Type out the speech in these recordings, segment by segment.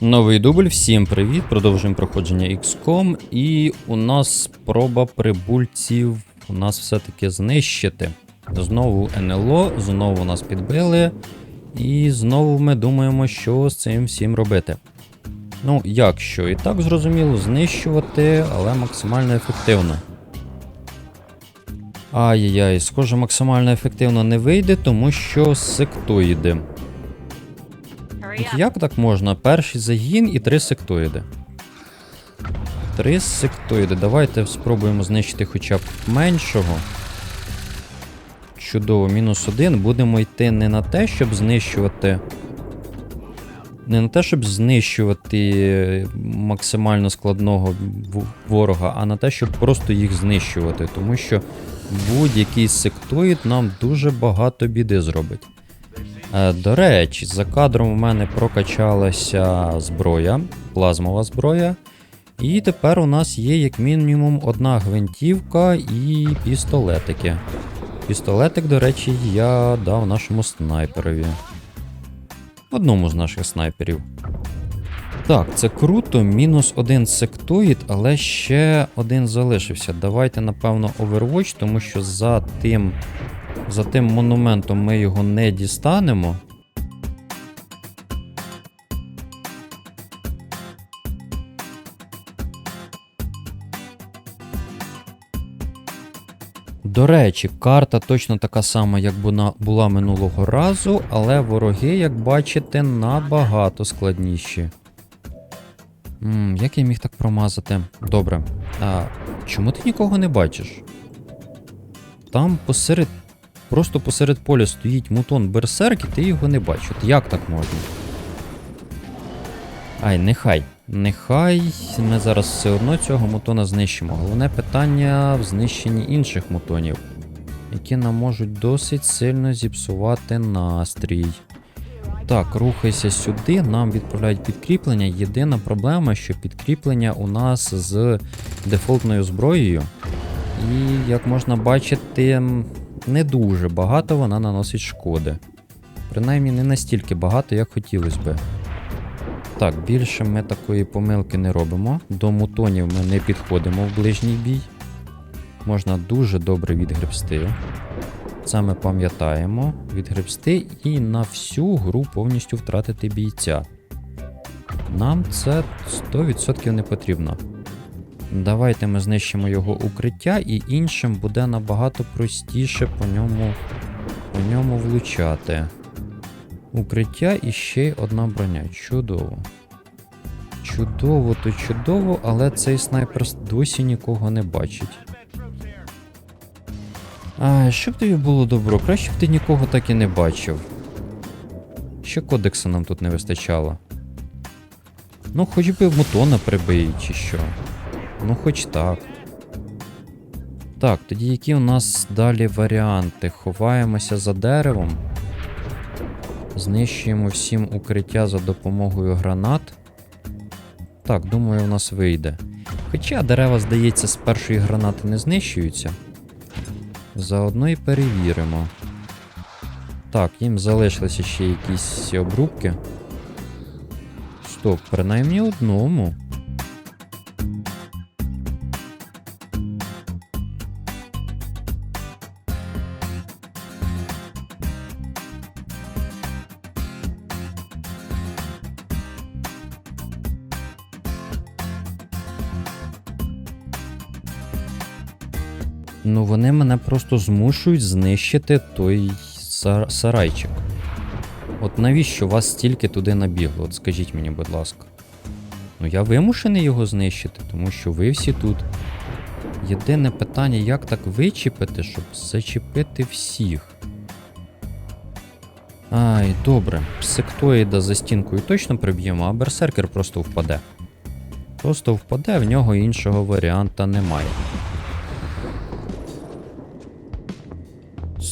Новий дубль, всім привіт! Продовжуємо проходження XCOM. І у нас спроба прибульців у нас все-таки знищити. Знову НЛО, знову нас підбили. І знову ми думаємо, що з цим всім робити. Ну, як що? І так зрозуміло, знищувати, але максимально ефективно. Ай-яй-яй, схоже, максимально ефективно не вийде, тому що сектоїди. От як так можна? Перший загін і три сектоїди. Три сектоїди. Давайте спробуємо знищити хоча б меншого. Чудово, мінус один. Будемо йти не на те, щоб знищувати. Не на те, щоб знищувати максимально складного ворога, а на те, щоб просто їх знищувати. Тому що будь-який сектоїд нам дуже багато біди зробить. Е, До речі, за кадром у мене прокачалася зброя, плазмова зброя. І тепер у нас є як мінімум одна гвинтівка і пістолетики. Пістолетик, до речі, я дав нашому снайперові. Одному з наших снайперів. Так, це круто. Мінус один сектоїд, але ще один залишився. Давайте, напевно, Overwatch, тому що за тим за тим монументом ми його не дістанемо. До речі, карта точно така сама, як була минулого разу, але вороги, як бачите, набагато складніші. М, як я міг так промазати? Добре. А чому ти нікого не бачиш? Там посеред Просто посеред поля стоїть мутон берсерк, і ти його не бачиш. Як так можна? Ай, нехай. Нехай ми зараз все одно цього мутона знищимо. Головне питання в знищенні інших мутонів, які нам можуть досить сильно зіпсувати настрій. Так, рухайся сюди, нам відправляють підкріплення. Єдина проблема, що підкріплення у нас з дефолтною зброєю. І, як можна бачити, не дуже багато вона наносить шкоди. Принаймні не настільки багато, як хотілося би. Так, більше ми такої помилки не робимо. До мутонів ми не підходимо в ближній бій. Можна дуже добре відгребсти. Це ми пам'ятаємо. Відгребсти і на всю гру повністю втратити бійця. Нам це 100% не потрібно. Давайте ми знищимо його укриття, і іншим буде набагато простіше по ньому, по ньому влучати. Укриття і ще одна броня. Чудово. Чудово, то чудово, але цей снайпер досі нікого не бачить. А, що б тобі було добро? Краще б ти нікого так і не бачив. Ще кодекса нам тут не вистачало. Ну, хоч би мутона прибий, чи що. Ну, хоч так. Так, тоді які у нас далі варіанти? Ховаємося за деревом. Знищуємо всім укриття за допомогою гранат. Так, думаю, у нас вийде. Хоча дерева, здається, з першої гранати не знищуються. Заодно і перевіримо. Так, їм залишилися ще якісь обрубки. Стоп, принаймні одному. Вони мене просто змушують знищити той сар- сарайчик. От навіщо вас стільки туди набігло? От скажіть мені, будь ласка. Ну я вимушений його знищити, тому що ви всі тут. Єдине питання, як так вичіпити, щоб зачепити всіх. Ай, добре. Сектоїда за стінкою точно приб'ємо, а берсеркер просто впаде. Просто впаде, в нього іншого варіанта немає.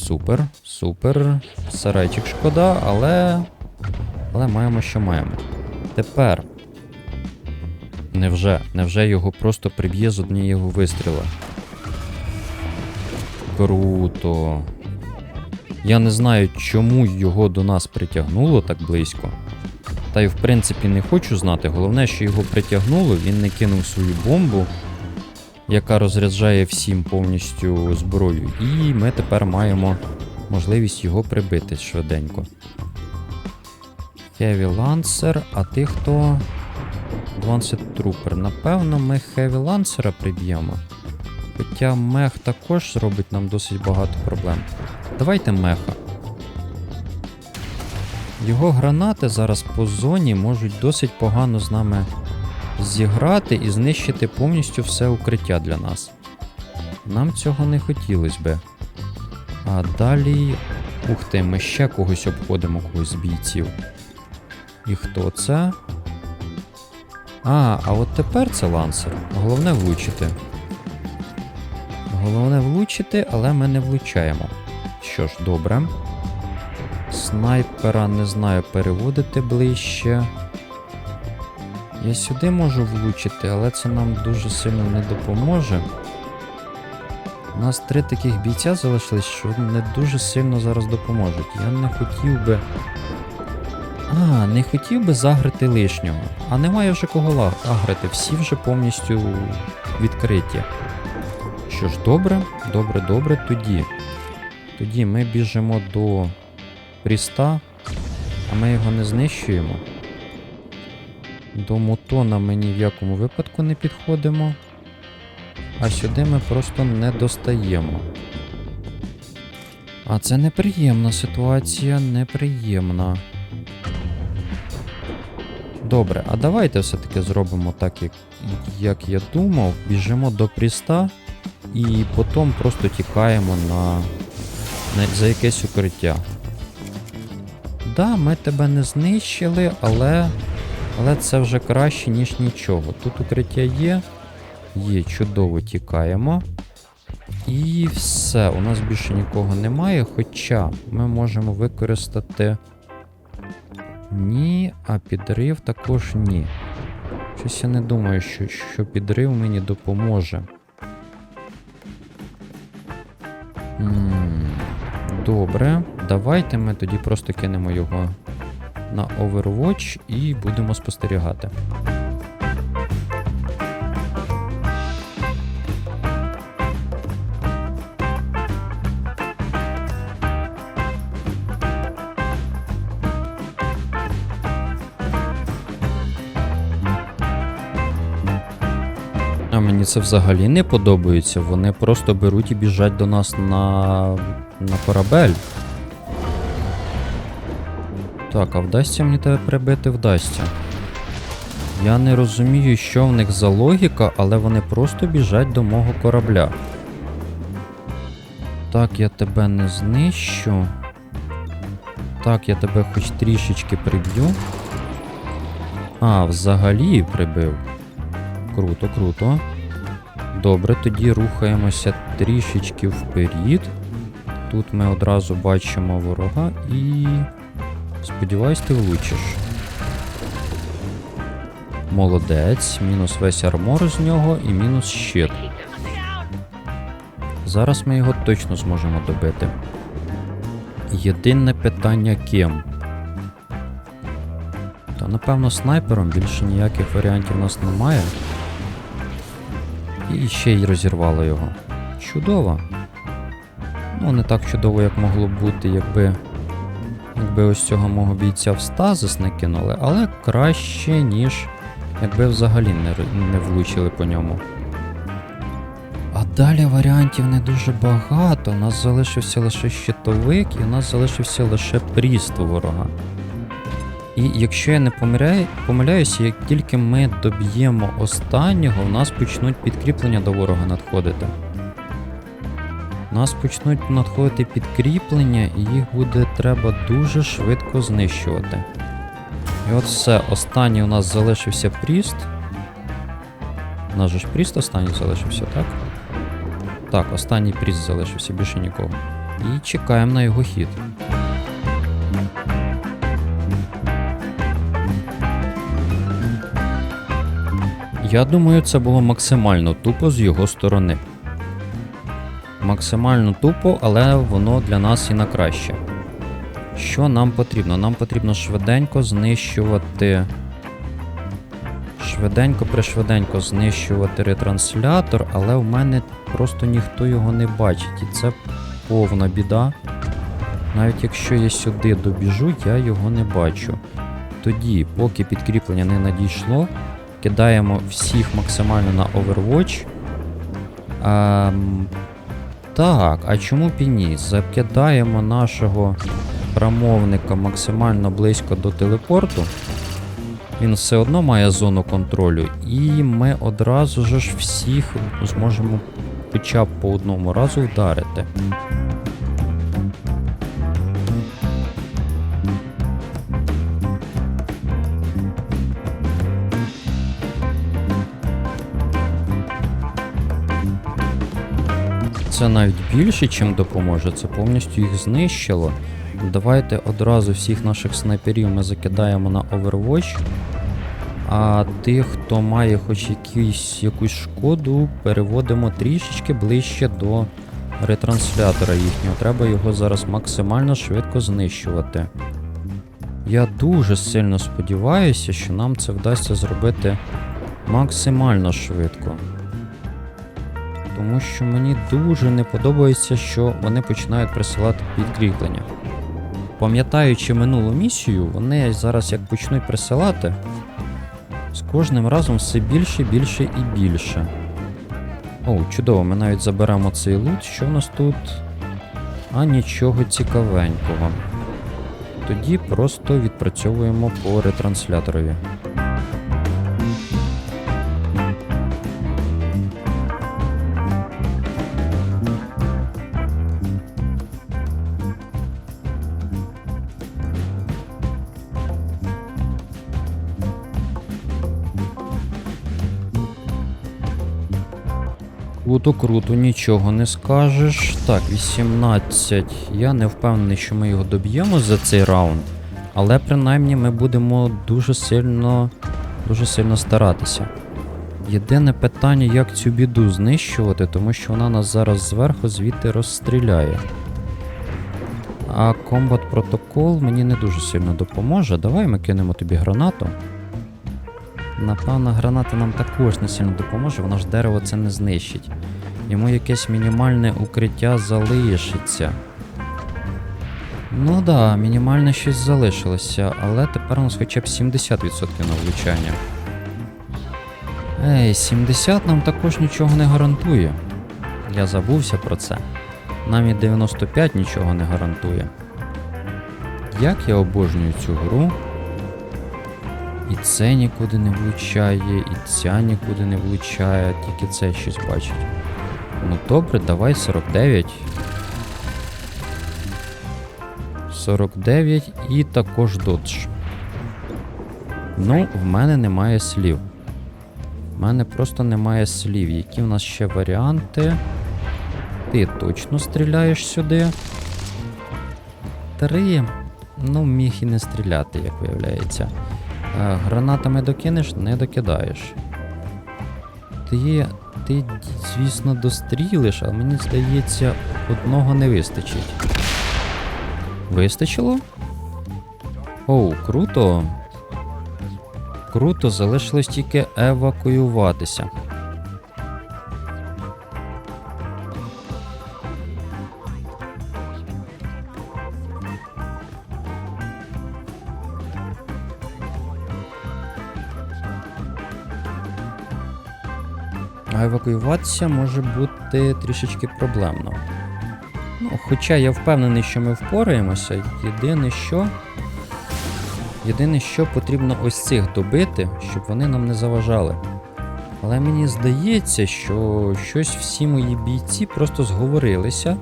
Супер, супер. Сарайчик шкода, але. Але маємо, що маємо. Тепер. Невже? Невже його просто приб'є з однієї вистріла? Круто. Я не знаю, чому його до нас притягнуло так близько. Та й в принципі не хочу знати. Головне, що його притягнуло, він не кинув свою бомбу, яка розряджає всім повністю зброю. І ми тепер маємо можливість його прибити швиденько. Heavy Lancer, а ти хто? Advanced Trooper. Напевно, ми Heavy Lancer приб'ємо. Хоча мех також зробить нам досить багато проблем. Давайте меха. Його гранати зараз по зоні можуть досить погано з нами зіграти і знищити повністю все укриття для нас. Нам цього не хотілося би. А далі. Ух ти, ми ще когось обходимо, когось з бійців. І хто це? А, а от тепер це лансер. Головне влучити. Головне влучити, але ми не влучаємо. Що ж, добре. Снайпера не знаю переводити ближче. Я сюди можу влучити, але це нам дуже сильно не допоможе. У нас три таких бійця залишились, що не дуже сильно зараз допоможуть. Я не хотів би. А, не хотів би загрити лишнього. А немає вже кого агрити, всі вже повністю відкриті. Що ж, добре, добре, добре, тоді. Тоді ми біжимо до Пріста, а ми його не знищуємо. До мутона ми ні в якому випадку не підходимо. А сюди ми просто не достаємо. А це неприємна ситуація, неприємна. Добре, а давайте все-таки зробимо так, як, як я думав. Біжимо до Пріста і потім просто тікаємо на, на за якесь укриття. Да, ми тебе не знищили, але, але це вже краще, ніж нічого. Тут укриття є. Є, чудово тікаємо. І все, у нас більше нікого немає, хоча ми можемо використати. Ні, а підрив також ні. Щось я не думаю, що, що підрив мені допоможе. М, Добре, давайте ми тоді просто кинемо його на Overwatch і будемо спостерігати. А мені це взагалі не подобається. Вони просто беруть і біжать до нас на, на корабель. Так, а вдасться мені тебе прибити? Вдасться. Я не розумію, що в них за логіка, але вони просто біжать до мого корабля. Так, я тебе не знищу. Так, я тебе хоч трішечки приб'ю. А, взагалі прибив. Круто, круто. Добре, тоді рухаємося трішечки вперед. Тут ми одразу бачимо ворога і. Сподіваюсь, ти влучиш. Молодець, мінус весь армор з нього і мінус щит. Зараз ми його точно зможемо добити. Єдине питання ким. Та напевно снайпером більше ніяких варіантів у нас немає. І ще й розірвало його. Чудово. Ну, не так чудово, як могло б бути, якби. Якби ось цього мого бійця в стазис не кинули, але краще, ніж якби взагалі не, не влучили по ньому. А далі варіантів не дуже багато. У нас залишився лише щитовик, і у нас залишився лише пріст ворога. І якщо я не помиляю, помиляюся, як тільки ми доб'ємо останнього, у нас почнуть підкріплення до ворога надходити. Нас почнуть надходити підкріплення, і їх буде треба дуже швидко знищувати. І от все, останній у нас залишився пріст. У нас же ж пріст останній залишився, так? Так, останній пріст залишився, більше нікого. І чекаємо на його хід. Я думаю, це було максимально тупо з його сторони. Максимально тупо, але воно для нас і на краще. Що нам потрібно? Нам потрібно швиденько знищувати. Швиденько пришвиденько знищувати ретранслятор, але в мене просто ніхто його не бачить. І це повна біда. Навіть якщо я сюди добіжу, я його не бачу. Тоді, поки підкріплення не надійшло, кидаємо всіх максимально на Overwatch. Ем, так, а чому б і ні? Закидаємо нашого промовника максимально близько до телепорту. Він все одно має зону контролю, і ми одразу ж всіх зможемо хоча б по одному разу вдарити. Це навіть більше, чим допоможе, це повністю їх знищило. Давайте одразу всіх наших снайперів ми закидаємо на Overwatch. А тих, хто має хоч якийсь, якусь шкоду, переводимо трішечки ближче до ретранслятора їхнього. Треба його зараз максимально швидко знищувати. Я дуже сильно сподіваюся, що нам це вдасться зробити максимально швидко. Тому що мені дуже не подобається, що вони починають присилати підкріплення. Пам'ятаючи минулу місію, вони зараз як почнуть присилати, з кожним разом все більше, більше і більше. О, чудово, ми навіть заберемо цей лут. Що в нас тут? А нічого цікавенького. Тоді просто відпрацьовуємо по ретрансляторові. Круто, круто, нічого не скажеш. Так, 18. Я не впевнений, що ми його доб'ємо за цей раунд. Але принаймні ми будемо дуже сильно, дуже сильно старатися. Єдине питання, як цю біду знищувати, тому що вона нас зараз зверху звідти розстріляє. А комбат протокол мені не дуже сильно допоможе. Давай ми кинемо тобі гранату. Напевно, граната нам також не сильно допоможе, воно ж дерево це не знищить. Йому якесь мінімальне укриття залишиться. Ну да, мінімальне щось залишилося, але тепер у нас хоча б 70% на влучання. Ей, 70 нам також нічого не гарантує. Я забувся про це. Нам і 95 нічого не гарантує. Як я обожнюю цю гру. І це нікуди не влучає, і ця нікуди не влучає, тільки це щось бачить. Ну добре, давай 49. 49 і також додж. Ну, в мене немає слів. В мене просто немає слів. Які в нас ще варіанти? Ти точно стріляєш сюди. Три. Ну, міг і не стріляти, як виявляється. Е, Гранатами докинеш, не докидаєш. Ти, ти, звісно, дострілиш, але мені здається, одного не вистачить. Вистачило? Оу, круто. Круто, залишилось тільки евакуюватися. Евакуюватися може бути трішечки проблемно. Ну, хоча я впевнений, що ми впораємося. Єдине що. Єдине, що потрібно ось цих добити, щоб вони нам не заважали. Але мені здається, що щось всі мої бійці просто зговорилися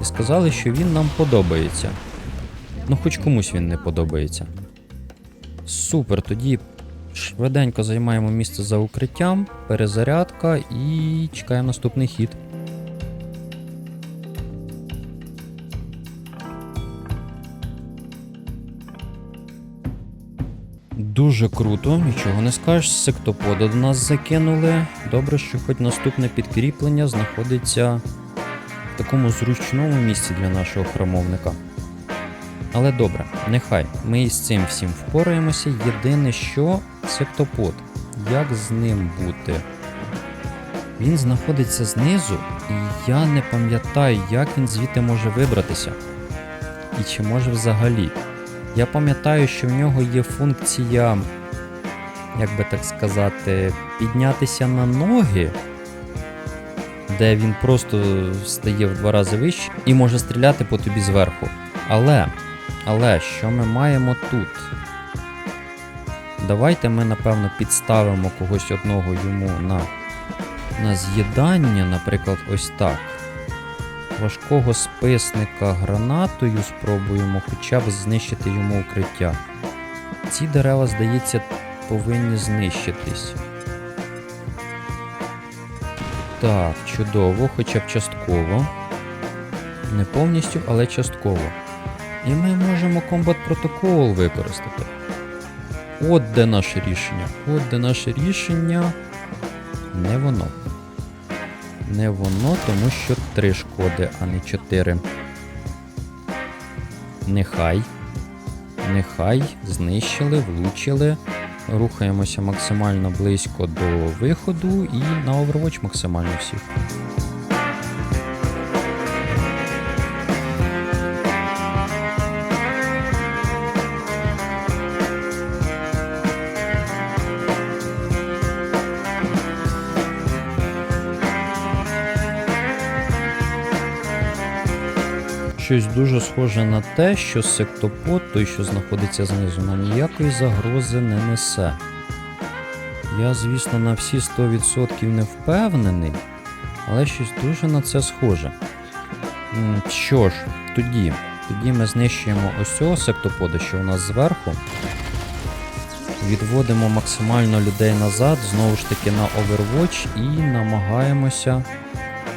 і сказали, що він нам подобається. Ну, хоч комусь він не подобається. Супер, тоді швиденько займаємо місце за укриттям, перезарядка і чекаємо наступний хід. Дуже круто, нічого не скажеш. Сектопода до нас закинули. Добре, що хоч наступне підкріплення знаходиться в такому зручному місці для нашого храмовника. Але добре, нехай ми із цим всім впораємося. Єдине, що сектопод. Як з ним бути? Він знаходиться знизу, і я не пам'ятаю, як він звідти може вибратися. І чи може взагалі. Я пам'ятаю, що в нього є функція, як би так сказати, піднятися на ноги, де він просто стає в два рази вище і може стріляти по тобі зверху. Але, але що ми маємо тут? Давайте ми, напевно, підставимо когось одного йому на, на з'їдання, наприклад, ось так. Важкого списника гранатою спробуємо хоча б знищити йому укриття. Ці дерева, здається, повинні знищитись. Так, чудово, хоча б частково. Не повністю, але частково. І ми можемо комбат протокол використати. От де наше рішення. От де наше рішення. Не воно. Не воно, тому що три шкоди, а не чотири. Нехай. Нехай знищили, влучили. Рухаємося максимально близько до виходу і на Overwatch максимально всіх. Щось дуже схоже на те, що сектопод, той, що знаходиться знизу, нам ніякої загрози не несе. Я, звісно, на всі 100% не впевнений, але щось дуже на це схоже. Що ж, тоді, тоді ми знищуємо ось цього сектопода, що у нас зверху. Відводимо максимально людей назад, знову ж таки на Overwatch і намагаємося,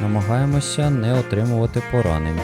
намагаємося не отримувати поранень.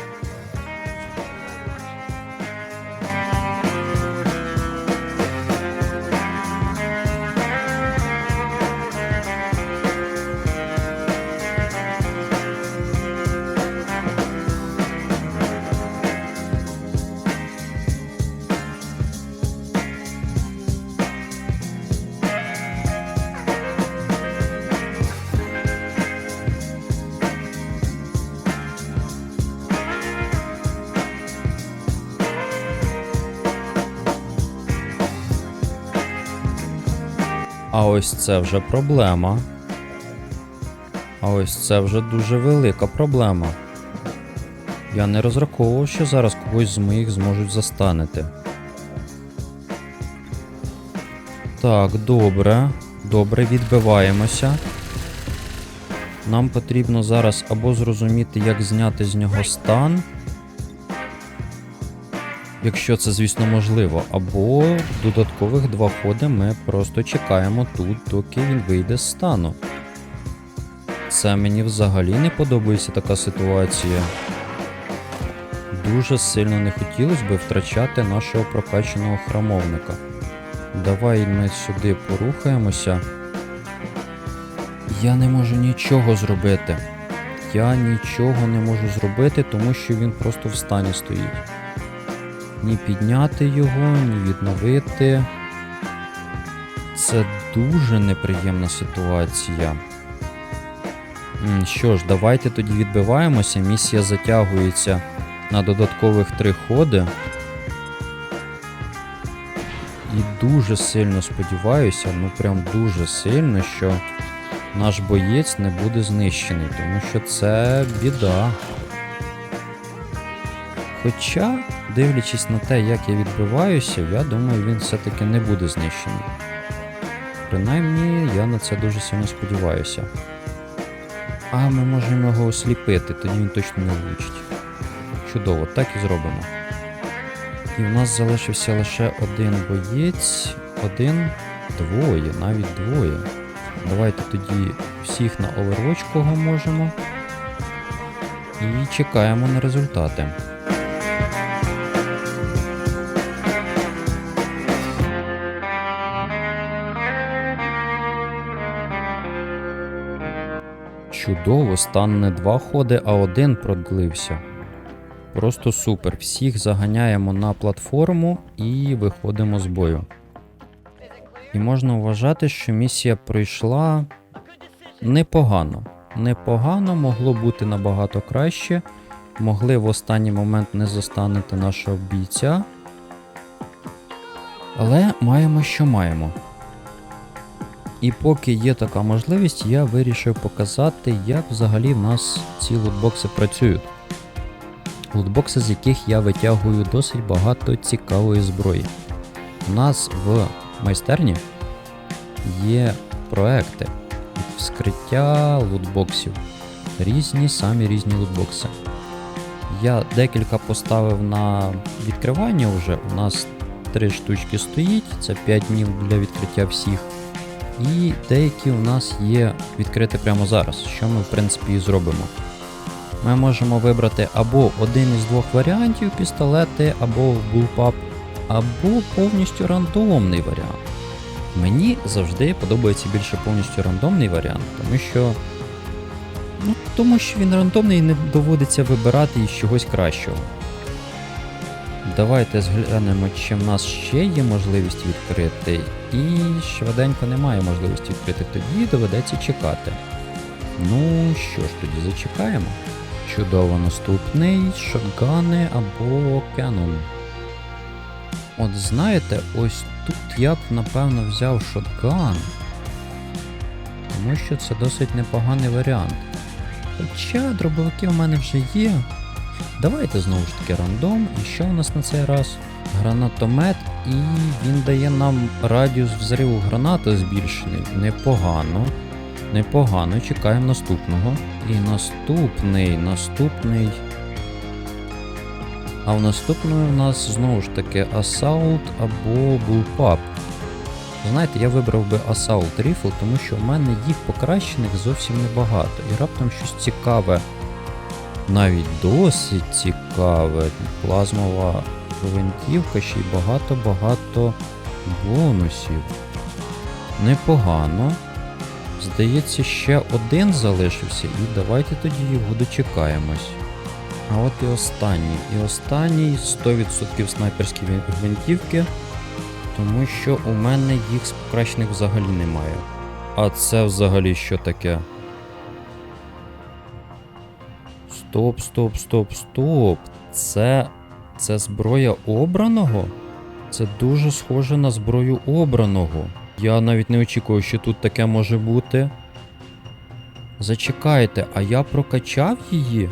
Ось це вже проблема. А ось це вже дуже велика проблема. Я не розраховував, що зараз когось з моїх зможуть застанити. Так, добре. Добре, відбиваємося. Нам потрібно зараз або зрозуміти, як зняти з нього стан. Якщо це, звісно, можливо, або додаткових два ходи ми просто чекаємо тут, доки він вийде з стану. Це мені взагалі не подобається така ситуація. Дуже сильно не хотілося би втрачати нашого прокачаного храмовника. Давай ми сюди порухаємося. Я не можу нічого зробити. Я нічого не можу зробити, тому що він просто в стані стоїть. Ні підняти його, ні відновити. Це дуже неприємна ситуація. Що ж, давайте тоді відбиваємося. Місія затягується на додаткових три ходи. І дуже сильно сподіваюся, ну прям дуже сильно, що наш боєць не буде знищений, тому що це біда. Хоча, дивлячись на те, як я відбиваюся, я думаю, він все-таки не буде знищений. Принаймні, я на це дуже сильно сподіваюся. А ми можемо його осліпити, тоді він точно не влучить. Чудово, так і зробимо. І в нас залишився лише один боєць, один, двоє, навіть двоє. Давайте тоді всіх на Overwatch, кого можемо. І чекаємо на результати. Чудово, стан не два ходи, а один продлився. Просто супер. Всіх заганяємо на платформу і виходимо з бою. І можна вважати, що місія пройшла непогано. Непогано, могло бути набагато краще. Могли в останній момент не застанути нашого бійця. Але маємо, що маємо. І поки є така можливість, я вирішив показати, як взагалі в нас ці лутбокси працюють. Лутбокси, з яких я витягую досить багато цікавої зброї. У нас в майстерні є проекти вскриття лутбоксів. Різні самі різні лутбокси. Я декілька поставив на відкривання вже. У нас три штучки стоїть, це 5 днів для відкриття всіх. І деякі у нас є відкрити прямо зараз, що ми в принципі і зробимо. Ми можемо вибрати або один із двох варіантів пістолети, або bullpup, або повністю рандомний варіант. Мені завжди подобається більше повністю рандомний варіант, тому що. Ну, тому що він рандомний і не доводиться вибирати із чогось кращого. Давайте зглянемо, чи в нас ще є можливість відкрити, і швиденько немає можливості відкрити, тоді доведеться чекати. Ну що ж, тоді зачекаємо. Чудово, наступний шотгани або Canon. От знаєте, ось тут я б напевно взяв шотган, тому що це досить непоганий варіант. Хоча дробовики в мене вже є. Давайте знову ж таки рандом. І що у нас на цей раз? Гранатомет, і він дає нам радіус взриву гранати збільшений. Непогано. Непогано, чекаємо наступного. І наступний, наступний. А в наступному у нас знову ж таки Assault або Bullpup. Знаєте, я вибрав би Assault Rifle, тому що в мене їх покращених зовсім небагато. І раптом щось цікаве. Навіть досить цікаве. Плазмова гвинтівка, ще й багато-багато бонусів. Непогано. Здається, ще один залишився, і давайте тоді його дочекаємось. А от і останній. І останній 100% снайперські гвинтівки, тому що у мене їх з покращених взагалі немає. А це взагалі що таке? Стоп, стоп, стоп, стоп. Це. Це зброя обраного? Це дуже схоже на зброю обраного. Я навіть не очікував, що тут таке може бути. Зачекайте, а я прокачав її?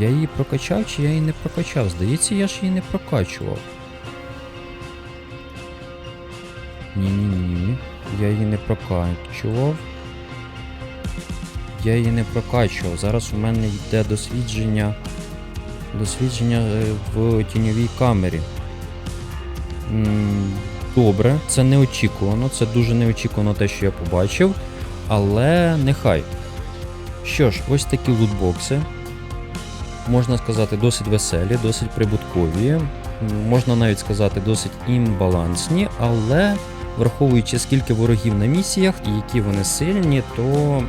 Я її прокачав чи я її не прокачав? Здається, я ж її не прокачував. Ні-ні-ні. Я її не прокачував. Я її не прокачував. Зараз у мене йде дослідження. Дослідження е, в тіньовій камері. Добре, це неочікувано, це дуже неочікувано те, що я побачив. Але нехай. Що ж, ось такі лутбокси. Можна сказати, досить веселі, досить прибуткові. Можна навіть сказати, досить імбалансні, але враховуючи скільки ворогів на місіях і які вони сильні, то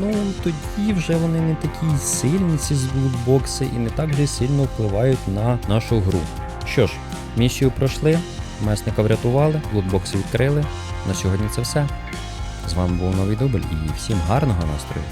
ну тоді вже вони не такі сильні, ці лутбокси, і не так же сильно впливають на нашу гру. Що ж, місію пройшли, месника врятували, лутбокси відкрили. На сьогодні це все. З вами був новий дубль і всім гарного настрою.